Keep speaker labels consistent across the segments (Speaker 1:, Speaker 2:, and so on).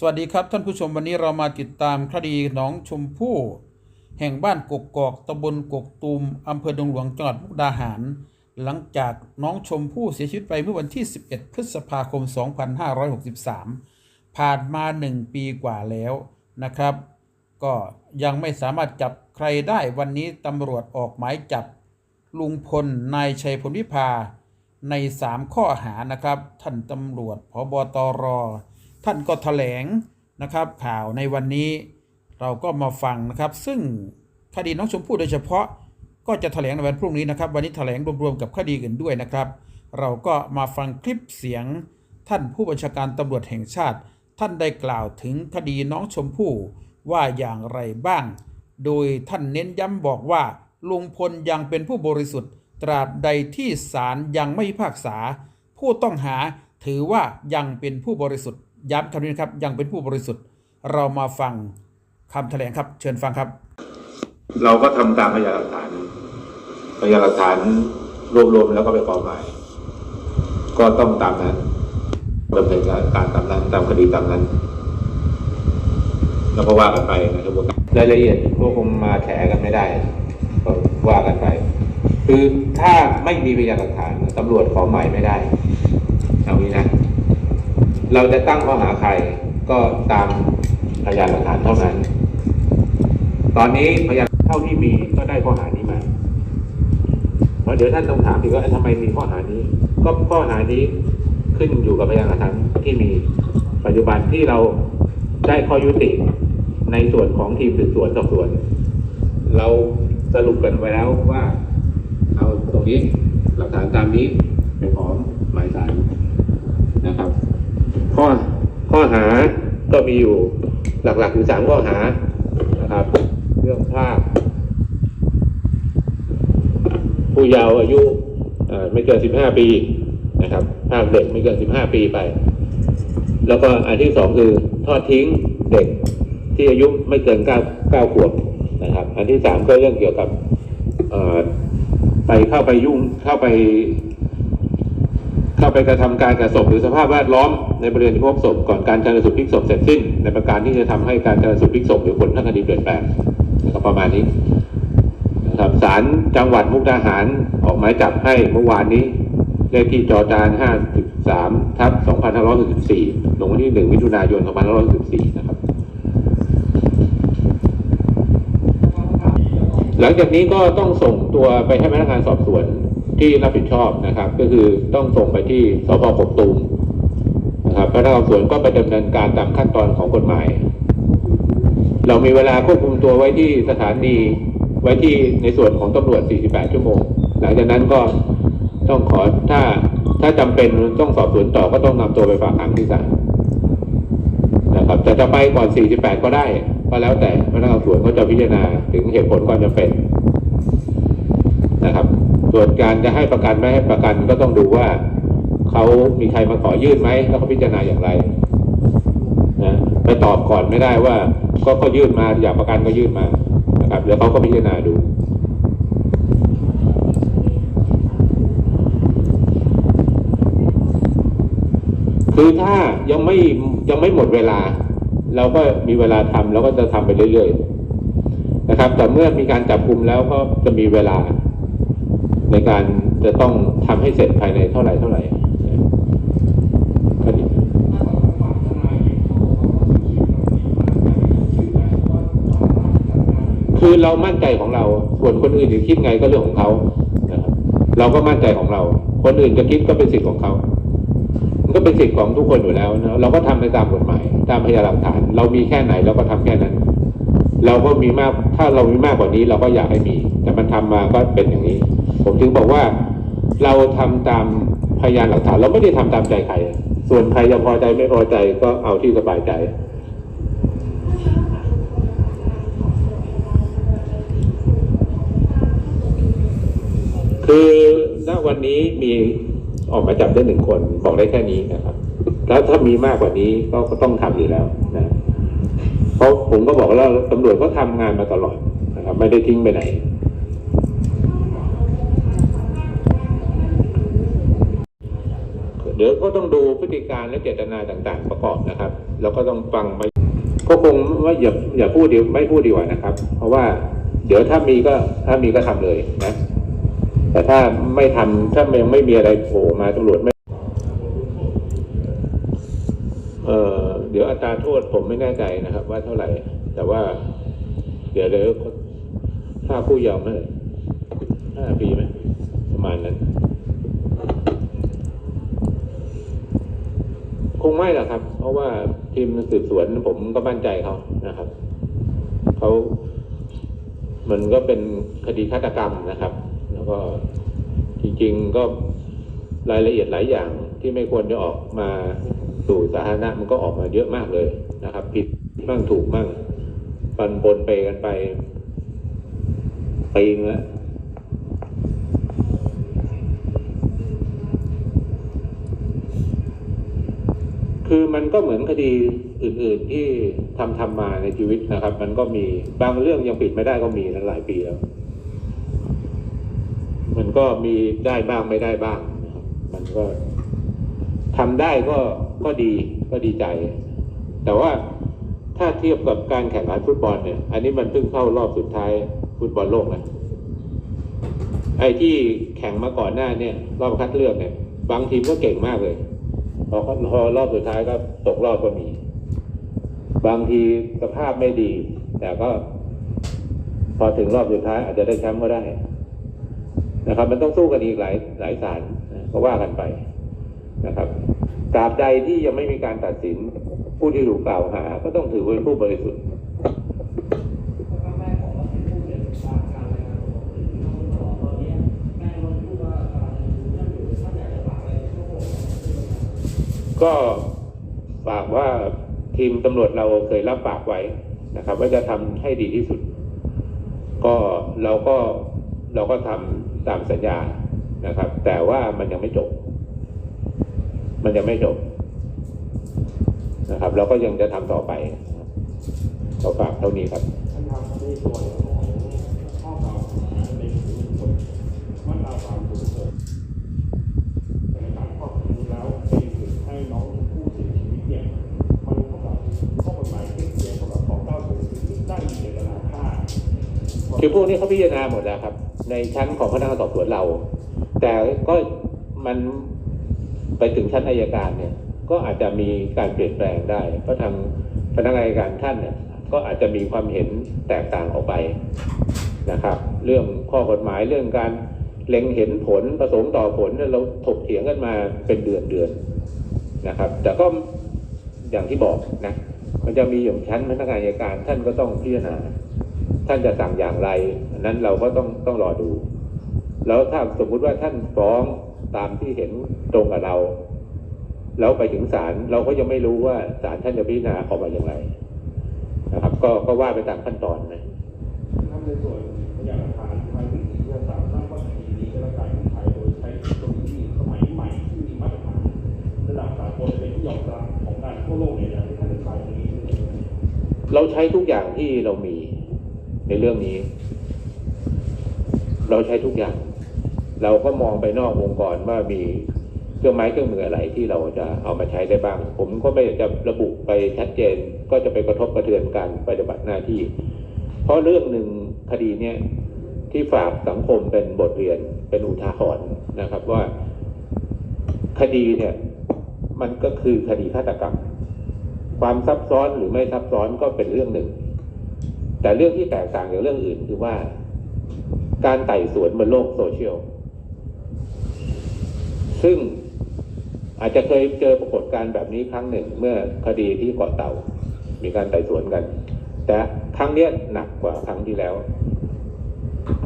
Speaker 1: สวัสดีครับท่านผู้ชมวันนี้เรามาติดตามคดีน้องชมพู่แห่งบ้านกกกอกตำบลกกตูมอำเภอดงหลวงจังหวัดมุกดาหาร หลังจากน้องชมพู่เสียชีวิตไปเมื่อวันที่ 11 พฤษภาคม 2563 ผ่านมา 1 ปีกว่าแล้วนะครับ ก็ยังไม่สามารถจับใครได้วันนี้ตำรวจออกหมายจับลุงพลนายชัยพลวิภาใน 3 ข้อหานะครับ ท่านตำรวจพบตร ท่านก็แถลงนะครับข่าวในวันนี้เราก็มาฟังนะครับ ซึ่งคดีน้องชมพู่โดยเฉพาะ ก็จะแถลงในวันพรุ่งนี้นะครับ วันนี้แถลงรวมๆกับคดีอื่นด้วยนะครับ เราก็มาฟังคลิปเสียง ท่านผู้บัญชาการตำรวจแห่งชาติ ท่านได้กล่าวถึงคดีน้องชมพู่ว่าอย่างไรบ้าง โดยท่านเน้นย้ำบอกว่าลุงพลยังเป็นผู้บริสุทธิ์ ตราบใดที่ศาลยังไม่พิพากษา ผู้ต้องหาถือว่ายังเป็นผู้บริสุทธิ์ ย้ำคำนี้นะครับยังเป็นผู้บริสุทธิ์ เรามาฟังคำแถลงครับ เชิญฟังครับ
Speaker 2: เราก็ทำตามพยานหลักฐานพยานหลักฐานรวบรวมแล้วก็ไปฟ้องหมายก็ต้องตามนั้นดำเนินการตามนั้นตามคดีตามนั้นแล้วก็ว่ากันไปในกระบวนการรายละเอียดก็คงมาแฉกันไม่ได้ก็ว่ากันไป คือถ้าไม่มีพยานหลักฐานตำรวจขอหมายไม่ได้เอางี้นะ เราจะตั้งข้อหาใครก็ตามพยานหลักฐานเท่านั้น ตอนนี้พยานเท่าที่มีก็ได้ข้อหานี้มาเพราะเดี๋ยวท่านต้องถามอีกว่าทำไมมีข้อหานี้ ก็ข้อหานี้ขึ้นอยู่กับพยานหลักฐานที่มีปัจจุบันที่เราได้ข้อยุติในส่วนของทีมสืบสวนสอบสวน เราสรุปกันไว้แล้วว่า เอาตรงนี้หลักฐานตามนี้ไปขอหมายสาร ข้อข้อหาก็มีอยู่หลักๆอยู่สามข้อหานะครับ เรื่องภาพ ผู้เยาว์อายุไม่เกิน15ปีนะครับภาคเด็กไม่เกิน15ปีไป แล้วก็อันที่สองคือทอดทิ้งเด็กที่อายุไม่เกิน9 9ขวบนะครับ อันที่สามก็เรื่องเกี่ยวกับไปเข้าไปยุ่งเข้าไป ไปกระทำการกับศพหรือสภาพแวดล้อมในบริเวณที่พบศพก่อนการชันสูตรพลิกศพเสร็จสิ้น ในประการที่จะทำให้การชันสูตรพลิกศพหรือผลทางคดีเปลี่ยนแปลงนะครับประมาณนี้นะครับศาลจังหวัดมุกดาหารออกหมายจับให้เมื่อวานนี้เลขที่จอจาน 53 ทับ 2564ลงวันที่ 1 มิถุนายน 2564 นะครับ หลังจากนี้ก็ต้องส่งตัวไปให้พนักงานสอบสวน ที่รับผิดชอบนะครับ ก็คือต้องส่งไปที่สพกกตูมนะครับพนักงานสอบสวนก็ไปดำเนินการตามขั้นตอนของกฎหมาย เรามีเวลาควบคุมตัวไว้ที่สถานีไว้ที่ในส่วนของตำรวจ 48 ชั่วโมง หลังจากนั้นก็ต้องขอถ้าถ้าจำเป็นต้องสอบสวนต่อก็ต้องนำตัวไปฝากขังที่ศาลนะครับแต่จะไปก่อน 48 ก็ได้ก็แล้วแต่พนักงานสอบสวนเขาจะพิจารณาถึงเหตุผลความจำเป็นนะครับ ส่วนการจะให้ประกันไม่ให้ประกันก็ต้องดูว่าเขามีใครมาขอยื่นไหมแล้วเขาพิจารณาอย่างไรนะไปตอบก่อนไม่ได้ว่า ก็ก็ยื่นมาอยากประกันก็ยื่นมานะครับเดี๋ยวเขาก็พิจารณาดูคือถ้ายังไม่ยังไม่หมดเวลา เราก็มีเวลาทำเราก็จะทำไปเรื่อยๆนะครับ แต่เมื่อมีการจับกลุ่มแล้วก็จะมีเวลา ในการจะต้องทำให้เสร็จภายในเท่าไหร่เท่าไหร่คือเรามั่นใจของเรา ส่วนคนอื่นจะคิดไงก็เรื่องของเขานะครับเราก็มั่นใจของเรา คนอื่นจะคิดก็เป็นสิทธิ์ของเขา มันก็เป็นสิทธิ์ของทุกคนอยู่แล้วนะเราก็ทำไปตามกฎหมาย ตามพยานหลักฐาน เรามีแค่ไหนเราก็ทำแค่นั้น เราก็มีมากถ้าเรามีมากกว่านี้เราก็อยากให้มี แต่มันทำมาก็เป็นอย่างนี้ ผมถึงบอกว่าเราทำตามพยานหลักฐาน เราไม่ได้ทำตามใจใคร ส่วนใครจะพอใจไม่พอใจก็เอาที่สบายใจคือณวันนี้มีออกมาจับได้หนึ่งคนบอกได้แค่นี้นะครับ แล้วถ้ามีมากกว่านี้ก็ก็ต้องทำอยู่แล้วนะ เพราะผมก็บอกแล้วตำรวจก็ทำงานมาตลอดนะครับ ไม่ได้ทิ้งไปไหนเดี๋ยวก็ต้องดูพฤติการและเจตนาต่างๆ ประกอบนะครับเราก็ต้องฟังไปก็คงว่าอย่าอย่าพูดดีไม่พูดดีกว่านะครับ เพราะว่า เดี๋ยวถ้ามีก็ถ้ามีก็ทำเลยนะ แต่ถ้าไม่ทำถ้ายังไม่มีอะไรโผล่มาตำรวจไม่ เอ่อ ดี๋ยวอัตราโทษผมไม่แน่ใจนะครับ ว่าเท่าไหร่ แต่ว่า เดี๋ยวเดี๋ยวถ้าผู้เยาว์เมื่อไหร่ห้าปีไหมประมาณนั้น คงไม่หรอกครับ เพราะว่าทีมสืบสวนผมก็มั่นใจเขานะครับเขามันก็เป็นคดีฆาตกรรมนะครับ แล้วก็จริง ๆก็รายละเอียดหลายอย่างที่ไม่ควรจะออกมา สู่สาธารณะมันก็ออกมาเยอะมากเลยนะครับ ผิดบ้างถูกบ้างปันปนไปกันไปปีนึงแล้วคือมันก็เหมือนคดีอื่น ๆที่ทำทำมาในชีวิตนะครับ มันก็มีบางเรื่องยังปิดไม่ได้ก็มีนะหลายปีแล้ว มันก็มีได้บ้างไม่ได้บ้างนะครับมันก็ทำได้ก็ ก็ดีก็ดีใจ แต่ว่าถ้าเทียบกับการแข่งขันฟุตบอลเนี่ย อันนี้มันเพิ่งเข้ารอบสุดท้ายฟุตบอลโลกนะไอ้ที่แข่งมาก่อนหน้าเนี่ย รอบคัดเลือกเนี่ย บางทีมก็เก่งมากเลยพอพอรอบสุดท้ายก็ตกรอบก็มี บางทีสภาพไม่ดี แต่ก็ พอถึงรอบสุดท้ายอาจจะได้แชมป์ก็ได้นะครับ มันต้องสู้กันอีกหลายหลายศาลนะก็ว่ากันไปนะครับ ตราบใดที่ยังไม่มีการตัดสิน ผู้ที่ถูกกล่าวหา ก็ต้องถือว่าเป็นผู้บริสุทธิ์ก็ฝากว่าทีมตำรวจเราเคยรับปากไว้นะครับ ว่าจะทำให้ดีที่สุด ก็เราก็เราก็ทำตามสัญญานะครับ แต่ว่ามันยังไม่จบ มันยังไม่จบนะครับ เราก็ยังจะทำต่อไปขอฝากเท่านี้ครับ
Speaker 3: ท่านทำในส่วนของข้อกล่าในส่วนของมาตราสามศูนย์หกในการครอแล้วเป็นเหตุให้น้องชมพู่เสียชีวิตเนี่ยมันเท่ากับข้อกฎหมายเคร่งเครียดสำหรับของเก้าศูนย์ที่ได้มีเจตนาฆ่า
Speaker 2: คือพวกนี้เขาพิจารณาหมดแล้วครับ ในชั้นของพนักงานสอบสวนเรา แต่ก็มัน ไปถึงชั้นอายการเนี่ยก็อาจจะมีการเปลี่ยนแปลงได้ เพราะทางพนักงานอายการท่านเนี่ยก็อาจจะมีความเห็นแตกต่างออกไปนะครับ เรื่องข้อกฎหมายเรื่องการเล็งเห็นผลประสงค์ต่อผลเราถกเถียงกันมาเป็นเดือนเดือนนะครับ แต่ก็อย่างที่บอกนะมันจะมีอย่างชั้นพนักงานอายการท่านก็ต้องพิจารณาท่านจะสั่งอย่างไรนนั้นเราก็ต้องต้องรอดู แล้วถ้าสมมุติว่าท่านฟ้องตามที่เห็น ตรงกับเรา แล้วไปถึงศาลเราก็ยังไม่รู้ว่าศาลท่านจะพิจารณาออกมาอย่างไร นะครับ ก็ก็ว่าไปตามขั้นตอนนะ
Speaker 3: ในส่วนพยานหลักฐานทางนิติวิทยาศาสตร์ตั้งว่าคดีนี้จะการวินิจฉัยโดยใช้เทคโนโลยีสมัยใหม่ที่มีมาตรฐานระดับสากลเป็นที่ยอมรับของการทั่วโลกเนี่ยอยากให้ท่านอธิบายตรงนี้
Speaker 2: เราใช้ทุกอย่างที่เรามีในเรื่องนี้ เราใช้ทุกอย่าง เราก็มองไปนอกวงกรว่ามี เครื่องไม้เครื่องมืออะไรที่เราจะเอามาใช้ได้บ้าง ผมก็ไม่จะระบุไปชัดเจนก็จะไปกระทบกระเทือนการปฏิบัติหน้าที่ เพราะเรื่องหนึ่งคดีเนี้ยที่ฝากสังคมเป็นบทเรียนเป็นอุทาหรณ์นะครับว่า คดีเนี่ย มันก็คือคดีฆาตกรรม ความซับซ้อนหรือไม่ซับซ้อนก็เป็นเรื่องหนึ่ง แต่เรื่องที่แตกต่างจากเรื่องอื่นคือว่า การไต่สวนบนโลกโซเชียลซึ่ง อาจจะเคยเจอปรากฏการณ์แบบนี้ครั้งหนึ่งเมื่อคดีที่เกาะเต่า มีการไต่สวนกัน แต่ครั้งเนี้ยหนักกว่าครั้งที่แล้ว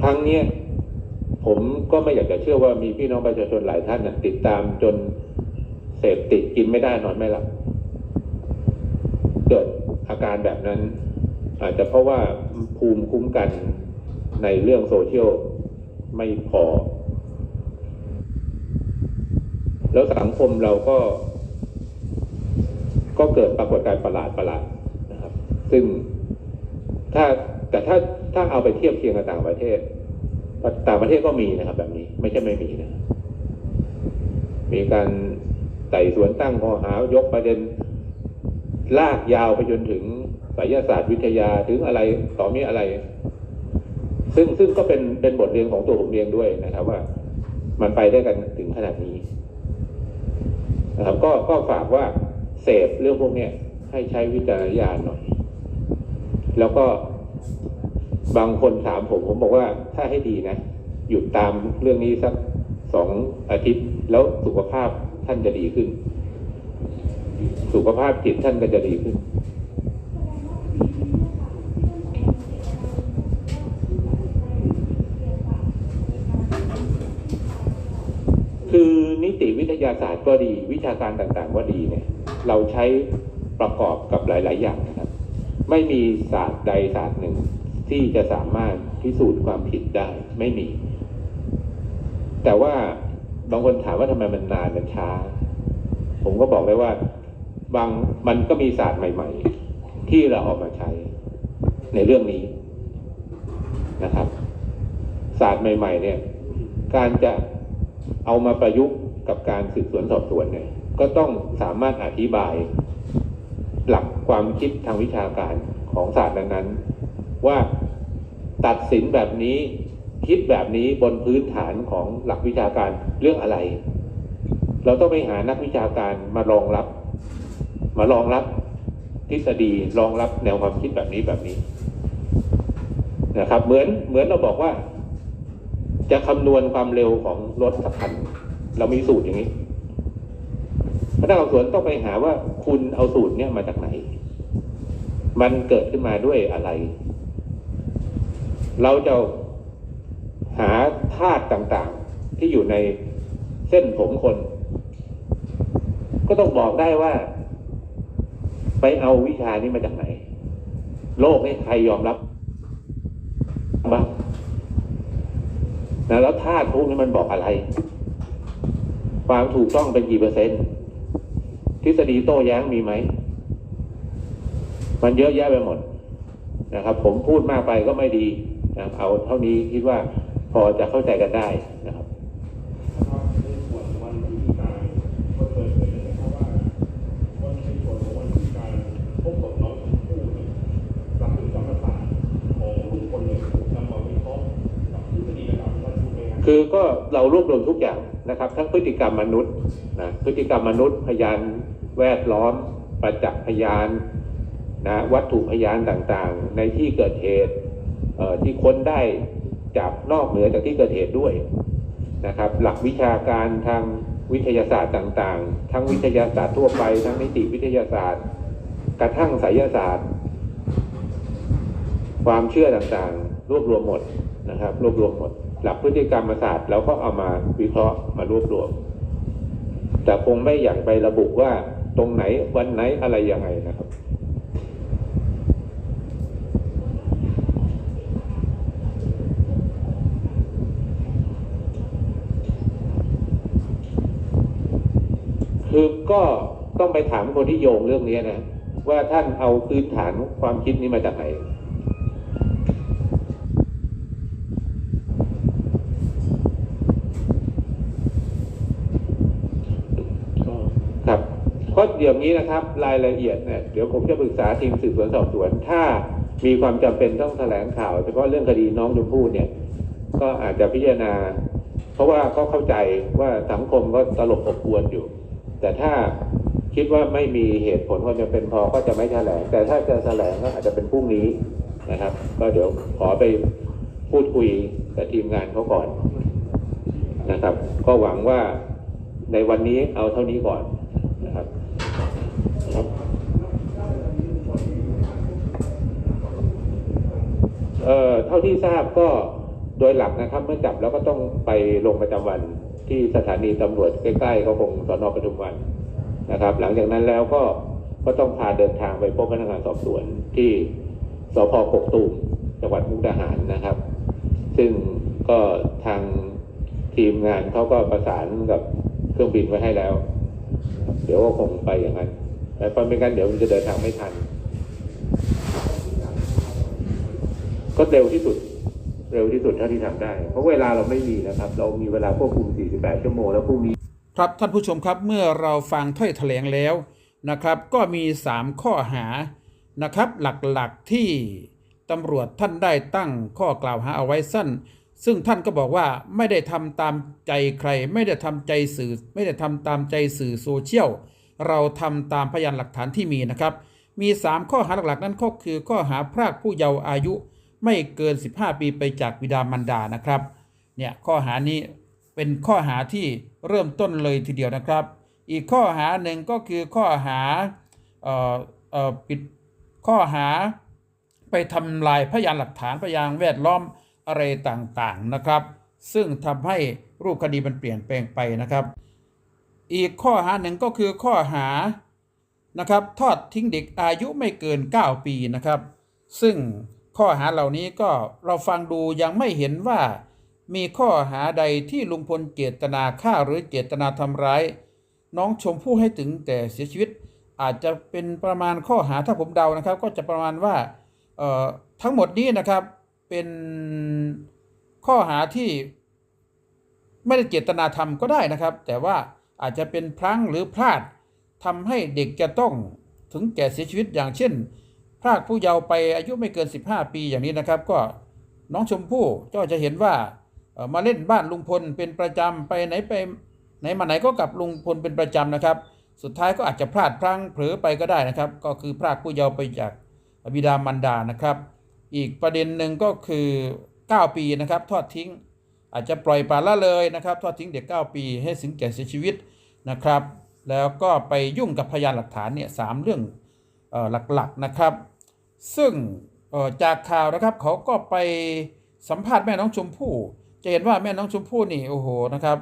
Speaker 2: ครั้งเนี้ยผมก็ไม่อยากจะเชื่อว่ามีพี่น้องประชาชนหลายท่านนะติดตามจนเสพติดกินไม่ได้นอนไม่หลับเกิดอาการแบบนั้น อาจจะเพราะว่าภูมิคุ้มกันในเรื่องโซเชียลไม่พอ แล้วสังคมเราก็ ก็เกิดปรากฏการณ์ประหลาดประหลาดนะครับ ซึ่งถ้าแต่ถ้าถ้าเอาไปเทียบเคียงกับต่างประเทศ ต่างประเทศก็มีนะครับ แบบนี้ไม่ใช่ไม่มีนะ มีการไต่สวนตั้งข้อหายกประเด็น ลากยาวไปจนถึงไสยศาสตร์วิทยาถึงอะไรต่อมีอะไร ซึ่งซึ่งก็เป็นเป็นบทเรียนของตัวผมเองด้วยนะครับ ว่ามันไปได้กันถึงขนาดนี้ นะครับ ก็ก็ฝากว่าเสพเรื่องพวกเนี้ยให้ใช้วิจารณญาณหน่อย แล้วก็บางคนถามผมผมบอกว่าถ้าให้ดีนะ หยุดตามเรื่องนี้สักสองอาทิตย์ แล้วสุขภาพท่านจะดีขึ้น สุขภาพจิตท่านก็จะดีขึ้น คือนิติวิ ทยาศาสตร์ก็ดี วิชาการต่างๆก็ดีเนี่ยเราใช้ประกอบกับหลาย ๆ อย่างนะครับ ไม่มีศาสตร์ใดศาสตร์หนึ่ง ที่จะสามารถพิสูจน์ความผิดได้ไม่มี แต่ว่าบางคนถามว่าทำไมมันนานมันช้า ผมก็บอกเลยว่าบางมันก็มีศาสตร์ใหม่ ๆ ที่เราเออกมาใช้ในเรื่องนี้นะครับ ศาสตร์ใหม่ ๆ เนี่ย การจะเอามาประยุกต์ กับการสืบสวนสอบสวนเนี่ยก็ต้องสามารถอธิบาย หลักความคิดทางวิชาการของศาสตร์นั้นๆ ว่าตัดสินแบบนี้คิดแบบนี้บนพื้นฐานของหลักวิชาการเรื่องอะไร เราต้องไปหานักวิชาการมารองรับ มารองรับทฤษฎีรองรับแนวความคิดแบบนี้แบบนี้นะครับ เหมือนเหมือนเราบอกว่า จะคำนวณความเร็วของรถสักคัน เรามีสูตรอย่างนี้พนักงานสอบสวนต้องไปหาว่าคุณเอาสูตรเนี่ยมาจากไหน มันเกิดขึ้นมาด้วยอะไร เราจะหาธาตุต่างๆ ที่อยู่ในเส้นผมคน ก็ต้องบอกได้ว่า ไปเอาวิชานี้มาจากไหน โลกนี้ใครยอมรับบ้างนะแล้วธาตุพวกนี้มันบอกอะไร ความถูกต้องเป็นกี่เปอร์เซ็นต์ ทฤษฎีโต้แย้งมีไหม มันเยอะแยะไปหมดนะครับ ผมพูดมากไปก็ไม่ดีนะเอาเท่านี้คิดว่าพอจะเข้าใจกันได้นะครับ
Speaker 3: คือก็เรารว
Speaker 2: บรวมทุกอย่าง นะครับ ทั้งพฤติกรรมมนุษย์นะพฤติกรรมมนุษย์พยานแวดล้อม ประจักษ์พยานนะวัตถุพยานต่างๆ ในที่เกิดเหตุที่ค้นได้จากนอกเหนือจากที่เกิดเหตุด้วยนะครับ หลักวิชาการทางวิทยาศาสตร์ต่างๆ ทั้งวิทยาศาสตร์ทั่วไปทั้งนิติวิทยาศาสตร์ กระทั่งไสยศาสตร์ ความเชื่อต่างๆ รวบรวมหมดนะครับ รวบรวมหมด หลักพฤติกรรมศาสตร์เราก็เอามาวิเคราะห์มารวบรวม แต่คงไม่อยากไประบุว่าตรงไหนวันไหนอะไรยังไงนะครับ คือก็ต้องไปถามคนที่โยงเรื่องนี้นะ ว่าท่านเอาพื้นฐานความคิดนี้มาจากไหน เดี๋ยวนี้นะครับ รายละเอียดเนี่ยเดี๋ยวผมจะปรึกษาทีมสืบสวนสอบสวน ถ้ามีความจำเป็นต้องแถลงข่าว เฉพาะเรื่องคดีน้องชมพู่เนี่ย ก็อาจจะพิจารณา เพราะว่าก็เข้าใจว่าสังคมก็ตลบอบอวนอยู่ แต่ถ้าคิดว่าไม่มีเหตุผลควาจำเป็นพอก็จะไม่แถลง แต่ถ้าจะแถลงก็อาจจะเป็นพรุ่งนี้นะครับ ก็เดี๋ยวขอไปพูดคุยกับทีมงานเขาก่อนนะครับ ก็หวังว่าในวันนี้เอาเท่านี้ก่อนนะครับ เอ่อเท่าที่ทราบก็โดยหลักนะครับ เมื่อจับแล้วก็ต้องไปลงประจำวันที่สถานีตำรวจใกล้ๆก็คงสอนอปทุมวันนะครับ หลังจากนั้นแล้วก็ก็ต้องพาเดินทางไปพบพนักงานสอบสวนที่สพกกตูมจังหวัดมุกดาหารนะครับ ซึ่งก็ทางทีมงานเขาก็ประสานกับเครื่องบินไว้ให้แล้ว เดี๋ยวก็คงไปอย่างนั้นแต่เพราะไม่งั้นเดี๋ยวมันจะเดินทางไม่ทัน ก็เร็วที่สุด เร็วที่สุดเท่าที่ทำได้ เพราะเวลาเราไม่มีนะครับ เรามีเวลาควบคุม 48 ชั่วโมงแล้วพรุ่งนี้
Speaker 1: ครับท่านผู้ชมครับเมื่อเราฟังถ้อยแถลงแล้วนะครับ ก็มี 3 ข้อหานะครับ หลักๆที่ตำรวจท่านได้ตั้งข้อกล่าวหาเอาไว้สั้น ซึ่งท่านก็บอกว่าไม่ได้ทำตามใจใคร ไม่ได้ทำใจสื่อ ไม่ได้ทำตามใจสื่อโซเชียลเราทำตามพยานหลักฐานที่มีนะครับ มี 3 ข้อหาหลักๆ นั้นก็คือข้อหาพรากผู้เยาว์อายุ ไม่เกิน 15 ปีไปจากบิดามารดานะครับเนี่ยข้อหานี้เป็นข้อหาที่เริ่มต้นเลยทีเดียวนะครับ อีกข้อหาหนึ่งก็คือข้อหาเอ่อเอ่อปิดข้อหาไปทำลายพยานหลักฐานพยานแวดล้อมอะไรต่างๆนะครับ ซึ่งทำให้รูปคดีมันเปลี่ยนแปลงไปนะครับ อีกข้อหาหนึ่งก็คือข้อหานะครับทอดทิ้งเด็กอายุไม่เกิน 9 ปีนะครับ ซึ่ง ข้อหาเหล่านี้ก็เราฟังดูยังไม่เห็นว่า มีข้อหาใดที่ลุงพลเจตนาฆ่าหรือเจตนาทำร้าย น้องชมพู่ให้ถึงแต่เสียชีวิต อาจจะเป็นประมาณข้อหาถ้าผมเดานะครับ ก็จะประมาณว่าเอ่อทั้งหมดนี้นะครับเป็นข้อหาที่ไม่ได้เจตนาทำก็ได้นะครับ แต่ว่าอาจจะเป็นพลั้งหรือพลาดทำให้เด็กจะต้องถึงแก่เสียชีวิตอย่างเช่น พรากผู้เยาว์ไปอายุไม่เกิน 15 ปีอย่างนี้นะครับ ก็น้องชมพู่ก็จะเห็นว่ามาเล่นบ้านลุงพลเป็นประจำไปไหนไปไหนมาไหนก็กับลุงพลเป็นประจำนะครับ สุดท้ายก็อาจจะพลาดพลั้งเผลอไปก็ได้นะครับ ก็คือพรากผู้เยาว์ไปจากบิดามารดานะครับ อีกประเด็นหนึ่งก็คือ 9 ปีนะครับทอดทิ้ง อาจจะปล่อยปละละเลยนะครับ ทอดทิ้งเด็ก 9 ปีให้ถึงแก่เสียชีวิตนะครับ แล้วก็ไปยุ่งกับพยานหลักฐานเนี่ยสามเรื่องออหลักๆนะครับ ซึ่งจากข่าวนะครับเขาก็ไปสัมภาษณ์แม่น้องชมพู่จะเห็นว่าแม่น้องชมพู่นี่โอ้โหนะครับ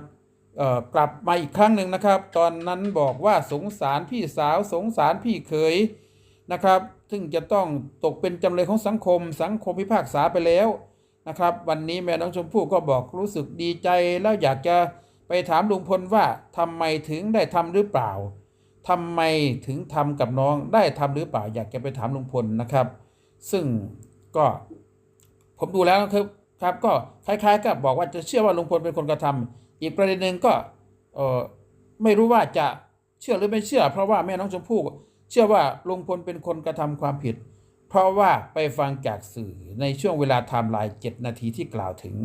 Speaker 1: กลับมาอีกครั้งหนึ่งนะครับ ตอนนั้นบอกว่าสงสารพี่สาวสงสารพี่เขยนะครับ ซึ่งจะต้องตกเป็นจำเลยของสังคม สังคมพิพากษาไปแล้วนะครับ วันนี้แม่น้องชมพู่ก็บอกรู้สึกดีใจแล้วอยากจะไปถามลุงพลว่าทำไมถึงได้ทำหรือเปล่า ทำไมถึงทำกับน้องได้ทำหรือเปล่าอยากจะไปถามลุงพลนะครับ ซึ่งก็ผมดูแล้วนะครับครับก็คล้ายๆกับบอกว่าจะเชื่อว่าลุงพลเป็นคนกระทำอีกประเด็นหนึ่งก็เออไม่รู้ว่าจะเชื่อหรือไม่เชื่อ เพราะว่าแม่น้องชมพู่เชื่อว่าลุงพลเป็นคนกระทำความผิด เพราะว่าไปฟังจากสื่อในช่วงเวลาไทม์ไลน์7นาทีที่กล่าวถึง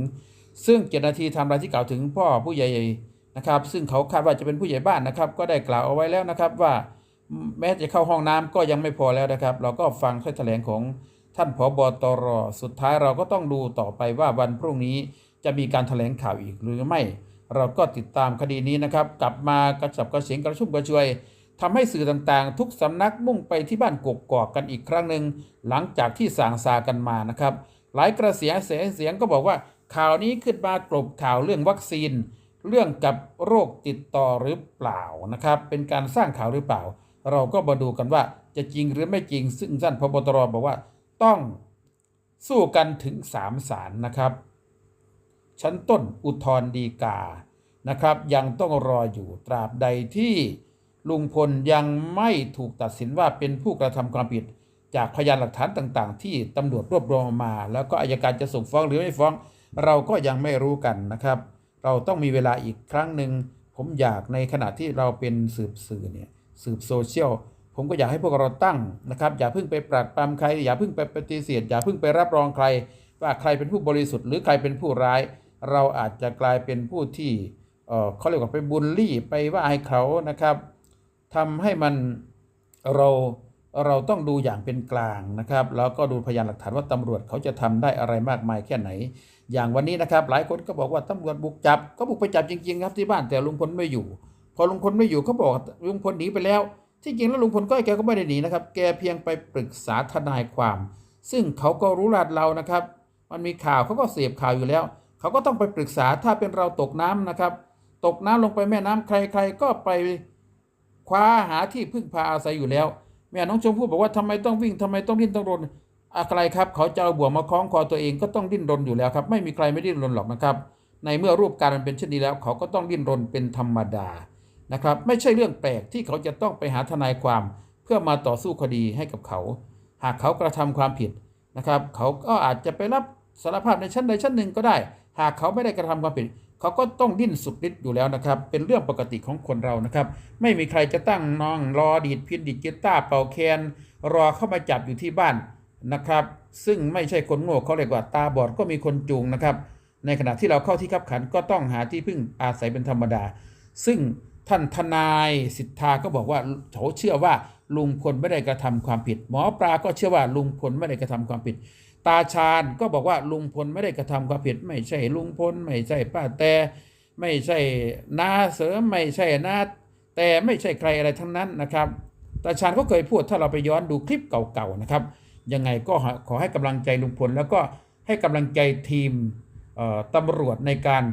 Speaker 1: ซึ่ง 7 นาทีไทม์ไลน์ที่กล่าวถึงพ่อผู้ใหญ่ นะครับ ซึ่งเขาคาดว่าจะเป็นผู้ใหญ่บ้านนะครับ ก็ได้กล่าวเอาไว้แล้วนะครับว่าแม้จะเข้าห้องน้ำก็ยังไม่พอแล้วนะครับ เราก็ฟังถ้อยแถลงของท่านผบตรสุดท้ายเราก็ต้องดูต่อไปว่าวันพรุ่งนี้จะมีการแถลงข่าวอีกหรือไม่ เราก็ติดตามคดีนี้นะครับ กลับมากระฉับกระเฉงกระชุ่มกระชวยทำให้สื่อต่างๆ ทุกสำนักมุ่งไปที่บ้านกกกอกกันอีกครั้งหนึ่งหลังจากที่สางซากันมานะครับ หลายกระเสียเสียงเสียงก็บอกว่าข่าวนี้ขึ้นมากลบข่าวเรื่องวัคซีน เรื่องกับโรคติดต่อหรือเปล่านะครับ เป็นการสร้างข่าวหรือเปล่า เราก็มาดูกันว่าจะจริงหรือไม่จริง ซึ่งท่านพบตรบอกว่าต้องสู้กันถึงสามศาลนะครับ ชั้นต้นอุทธรดีกานะครับ ยังต้องรออยู่ตราบใดที่ลุงพลยังไม่ถูกตัดสินว่าเป็นผู้กระทำความผิด จากพยานหลักฐานต่าง ๆ ที่ตำรวจรวบรวมมา แล้วก็อายการจะส่งฟ้องหรือไม่ฟ้อง เราก็ยังไม่รู้กันนะครับ เราต้องมีเวลาอีกครั้งหนึ่งผมอยากในขณะที่เราเป็นสืบสื่อเนี่ยสืบโซเชียลผมก็อยากให้พวกเราตั้งนะครับ อย่าเพิ่งไปปราบปรามใคร อย่าเพิ่งไปปฏิเสธอย่าเพิ่งไปรับรองใคร ว่าใครเป็นผู้บริสุทธิ์หรือใครเป็นผู้ร้าย เราอาจจะกลายเป็นผู้ที่เออเขาเรียกว่าไปบูลลี่ไปว่าให้เขานะครับทำให้มันเรา เราต้องดูอย่างเป็นกลางนะครับแล้วก็ดูพยานหลักฐานว่าตำรวจเขาจะทำได้อะไรมากมายแค่ไหน อย่างวันนี้นะครับ หลายคนก็บอกว่าตำรวจบุกจับ ก็บุกไปจับจริงๆครับที่บ้านแต่ลุงพลไม่อยู่ พอลุงพลไม่อยู่เขาบอกลุงพลหนีไปแล้ว ที่จริงแล้วลุงพลก็แกก็ไม่ได้หนีนะครับ แกเพียงไปปรึกษาทนายความ ซึ่งเขาก็รู้ลาดเรานะครับ มันมีข่าวเขาก็เสพข่าวอยู่แล้ว เขาก็ต้องไปปรึกษาถ้าเป็นเราตกน้ำนะครับ ตกน้ำลงไปแม่น้ำใคร ๆ ก็ไปคว้าหาที่พึ่งพาอาศัยอยู่แล้ว แม่น้องชมพู่บอกว่าทำไมต้องวิ่งทำไมต้องดิ้นต้องรนอะไรครับเขาจะเอาบ่วงมาคล้องคอตัวเองก็ต้องดิ้นรนอยู่แล้วครับ ไม่มีใครไม่ดิ้นรนหรอกนะครับ ในเมื่อรูปการมันเป็นเช่นนี้แล้ว เขาก็ต้องดิ้นรนเป็นธรรมดานะครับ ไม่ใช่เรื่องแปลกที่เขาจะต้องไปหาทนายความ เพื่อมาต่อสู้คดีให้กับเขา หากเขากระทำความผิดนะครับ เขาก็อาจจะไปรับสารภาพในชั้นใดชั้นหนึ่งก็ได้ หากเขาไม่ได้กระทำความผิด เขาก็ต้องดิ้นสุดฤทธิ์อยู่แล้วนะครับ เป็นเรื่องปกติของคนเรานะครับ ไม่มีใครจะตั้งน้องรอดีดพินดีดกีตาร์เป่าแคน รอเข้ามาจับอยู่ที่บ้านนะครับ ซึ่งไม่ใช่คนโง่เขาเรียกว่าตาบอดก็มีคนจูงนะครับ ในขณะที่เราเข้าที่ขับขันก็ต้องหาที่พึ่งอาศัยเป็นธรรมดา ซึ่งท่านทนายสิทธาก็บอกว่าเขาเชื่อว่า ลุงพลไม่ได้กระทำความผิด หมอปลาก็เชื่อว่าลุงพลไม่ได้กระทำความผิด ตาชาญก็บอกว่าลุงพลไม่ได้กระทำความผิด ไม่ใช่ลุงพลไม่ใช่ป้าแต่ไม่ใช่นาเสริมไม่ใช่นาแต่ไม่ใช่ใครอะไรทั้งนั้นนะครับตาชาญก็เคยพูดถ้าเราไปย้อนดูคลิปเก่าๆนะครับยังไงก็ขอให้กำลังใจลุงพลแล้วก็ให้กำลังใจทีมตำรวจในการ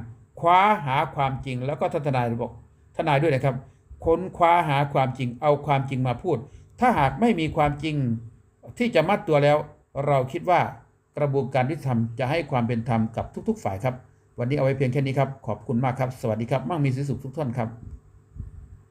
Speaker 1: คว้าหาความจริงแล้วก็ท่านทนายบอกทนายด้วยนะครับ ค้นคว้าหาความจริงเอาความจริงมาพูด ถ้าหากไม่มีความจริงที่จะมัดตัวแล้ว เราคิดว่ากระบวนการที่ทำจะให้ความเป็นธรรมกับทุก ๆ ฝ่ายครับ วันนี้เอาไว้เพียงแค่นี้ครับ ขอบคุณมากครับ สวัสดีครับ มั่งมีสิสุขทุกท่านครับ